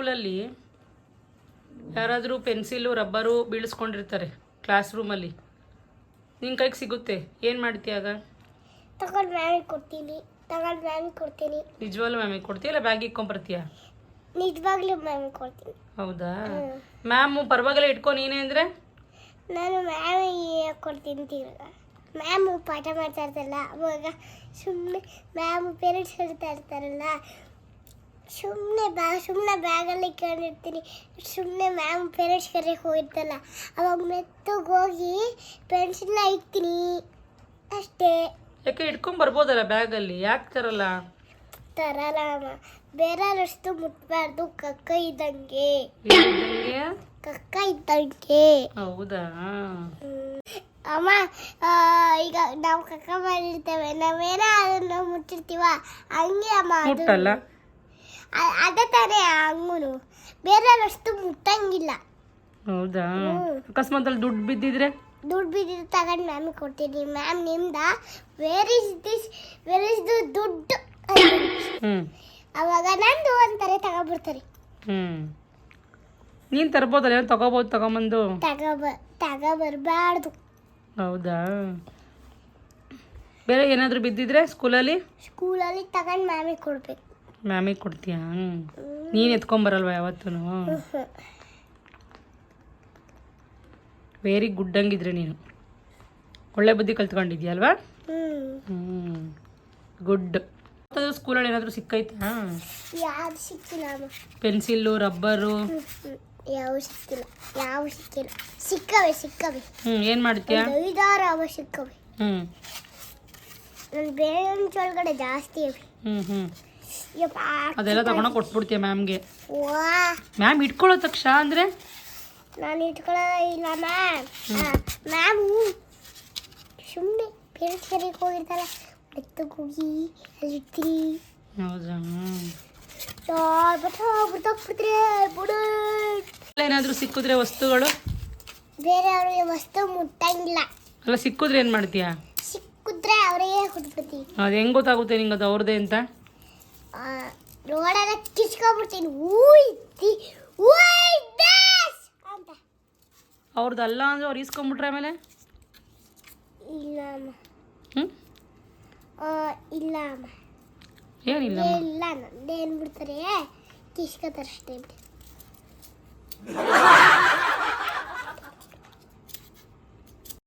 ಸ್ಕೂಲಲ್ಲಿ ಯಾರಾದರೂ pencil rubber ಬೀಳಿಸ್ಕೊಂಡಿರ್ತಾರೆ class ರೂಮಲ್ಲಿ ನಿನ್ನ ಕೈಗೆ ಸಿಗುತ್ತೆ. ಏನು ಮಾಡ್ತೀಯಾಗ ತಗೊಂಡು ಮ್ಯಾಮಿಗೆ ಕೊಡ್ತೀನಿ. ತಗೊಂಡು ಮ್ಯಾಮಿಗೆ ಕೊಡ್ತೀನಿ. ನಿಜವಾಗ್ಲೂ ಮ್ಯಾಮಿಗೆ ಕೊಡ್ತೀಯ ಇಲ್ಲ ಬ್ಯಾಗ್ ಇಕ್ಕೊಂಬರ್ತೀಯ ನಿಜವಾಗ್ಲೂ ಮ್ಯಾಮಿಗೆ ಕೊಡ್ತೀನಿ. ಹೌದಾ. ಮ್ಯಾಮು ಪರವಾಗಿಲ್ಲ ಇಟ್ಕೊ ನೀನೇ ಅಂದರೆ? ನಾನು ಮ್ಯಾಮಿಗೆ ಕೊಡ್ತೀನಿ ತಿರ್ಗ. ಮ್ಯಾಮು ಪಾಠ ಮಾಡ್ತಾ ಇರ್ತಾರಲ್ಲ ಅವಾಗ ಸುಮ್ಮನೆ ಮ್ಯಾಮು ಪೇರೆಂಟ್ಸ್ ಹೇಳ್ತಾ ಇರ್ತಾರಲ್ಲ ಸುಮ್ಮನೆ ಬ್ಯಾ ಸುಮ್ಮನೆ ಬ್ಯಾಗಲ್ಲಿ ಇಟ್ಕೊಂಡಿರ್ತೀನಿ. ಸುಮ್ಮನೆ ಮ್ಯಾಮ್ ಪೇರೆಂಟ್ಸ್ ಕರೆಗೆ ಹೋಗಿರ್ತಲ್ಲ ಅವಾಗ ಮೆತ್ತಗೆ ಹೋಗಿ ಪೆನ್ಸಿಲ್ನ ಇಡ್ತೀನಿ. ಅಷ್ಟೇ. ಯಾಕೆ ಇಟ್ಕೊಂಬರ್ಬೋದಲ್ಲ ಬ್ಯಾಗಲ್ಲಿ ಯಾಕೆ ತರಲ್ಲ? ತರಲ್ಲ ಅಮ್ಮ. ಬೇರೆಯವ್ರಷ್ಟು ಮುಟ್ಬಾರ್ದು ಕಕ್ಕ ಇದ್ದಂಗೆ? ಕಕ್ಕ ಇದ್ದಂಗೆ. ಹೌದಾ? ಅಮ್ಮ ಆ, ಈಗ ನಾವು ಕಕ್ಕ ಮಾಡಿರ್ತೇವೆ. ನಾವೇನ ಅದನ್ನ ಮುಟ್ಟಿರ್ತೀವ? ಹಂಗೆ ಅಮ್ಮ ಅದು ಮುಟ್ಟಲ್ಲ. ಅ- ಅದೇ ತಾನೇ ಹಂಗೂನು ಬೇರೆಯವ್ರಷ್ಟು ಮುಟ್ಟಂಗಿಲ್ಲ. ಹೌದಾ? ಅಕಸ್ಮಾತಲ್ಲಿ ದುಡ್ಡು ಬಿದ್ದಿದ್ರೆ? ದುಡ್ಡು ಬಿದ್ದಿದ್ರೆ ತಗೊಂಡು ಮ್ಯಾಮಿಗೆ ಕೊಡ್ತೀನಿ. ಮ್ಯಾಮ್ ನಿಮ್ದ? Where is this where is the ದುಡ್ಡು. ಹ್ಞೂ ಅವಾಗ ನಂದು ಅಂತಾರೆ ತಗೊಬಿಡ್ತಾರೆ ಹ್ಞೂ ನೀನು ತರ್ಬೋದಲ್ಲ ಏನೋ ತಗೋಬೋದು ತಗೊಂಬಂದು? ತಗೊಬ ತಗೊಬರ್ಬಾರ್ದು. ಹೌದಾ? ಬೇರೆ ಏನಾದರೂ ಬಿದ್ದಿದ್ರೆ ಸ್ಕೂಲಲ್ಲಿ ಸ್ಕೂಲಲ್ಲಿ ತಗೊಂಡು ಮ್ಯಾಮಿಗೆ ಕೊಡ್ಬೇಕು. ಮ್ಯಾಮಿಗೆ ಕೊಡ್ತೀಯಾ? ನೀನು ಎತ್ಕೊಂಬರಲ್ವ ಯಾವತ್ತೂ ವೆರಿ ಗುಡ್ ಹಂಗಿದ್ರೆ ನೀನು. ಒಳ್ಳೆ ಬುದ್ಧಿ ಕಲ್ತ್ಕೊಂಡಿದ್ಯಲ್ವಾ ಹ್ಮ್. ಹ್ಞೂ ಗುಡ್ ಸ್ಕೂಲಲ್ಲಿ ಏನಾದರೂ ಸಿಕ್ಕೈತಾ? Pencil rubber. ಯಾವ ಸಿಕ್ಕಿಲ್ಲ. ಯಾವ ಸಿಕ್ಕಿಲ್ಲ. ಸಿಕ್ಕವೆ ಸಿಕ್ಕವೆ. ಹ್ಞೂ ಏನು ಮಾಡ್ತೀಯಾ? ಐದಾರು ಅವ ಸಿಕ್ಕವೆ. ಹ್ಞೂ ನನ್ನ ಬೇರೆಂಚ್ ಒಳಗಡೆ ಜಾಸ್ತಿ ಇವೆ. ಹ್ಞೂ ಹ್ಞೂ ಅದೆಲ್ಲ ತಗೊಂಡೋಗಿ ಕೊಟ್ಬಿಡ್ತೀಯ ಮ್ಯಾಮ್ಗೆ. ಮ್ಯಾಮ್ ಇಟ್ಕೊಳ್ಳೋ ತಕ್ಷ ಅಂದರೆ? ನಾನು ಇಟ್ಕೊಳ್ಳೋದ ಇಲ್ಲ ಮ್ಯಾಮ್. ಮ್ಯಾಮು ಸುಮ್ಮನೆ ಪೇರೆಂಟ್ಸ್ ಕರೆಗೆ ಹೋಗಿರ್ತಾರ ಎತ್ತಕ್ಕೆ ಹೋಗಿ ಅಲ್ಲಿ ಇಡ್ತೀರಿ ಹೌದಾ ಏನಾದರೂ ಸಿಕ್ಕಿದ್ರೆ ವಸ್ತುಗಳು? ಬೇರೆಯವ್ರಿಗೆ ವಸ್ತು ಮುಟ್ಟಂಗಿಲ್ಲ. ಅಲ್ಲ ಸಿಕ್ಕಿದ್ರೆ ಏನು ಮಾಡ್ತೀಯಾ? ಸಿಕ್ಕಿದ್ರೆ ಅವರಿಗೆ ಕೊಟ್ಬಿಡ್ತೀವಿ. ಅದು ಹೆಂಗೆ ಗೊತ್ತಾಗುತ್ತೆ ನಿಂಗೆ ಅದು ಅವ್ರದ್ದೇ ಅಂತ? ರೋಡೆಲ್ಲ ಕಿಸ್ಕೊಂಡ್ಬಿಡ್ತೀನಿ ಹೂಯ್ತಿ ಡ್ಯಾಶ್ ಅಂತ. ಅವ್ರದ್ದು ಅಲ್ಲ ಅಂದ್ರೆ ಅವ್ರು ಇಸ್ಕೊಂಡ್ಬಿಟ್ರೆ ಆಮೇಲೆ? ಇಲ್ಲ ಅಮ್ಮ. ಹ್ಞೂ ಇಲ್ಲ ಅಮ್ಮ. ಏನಿಲ್ಲ ಇಲ್ಲ ನಂದೇ ಏನ್ಬಿಡ್ತಾರೆ ಕಿಸ್ಕೊತಾರೆ ಅಷ್ಟೇ ಬಿಡಿ.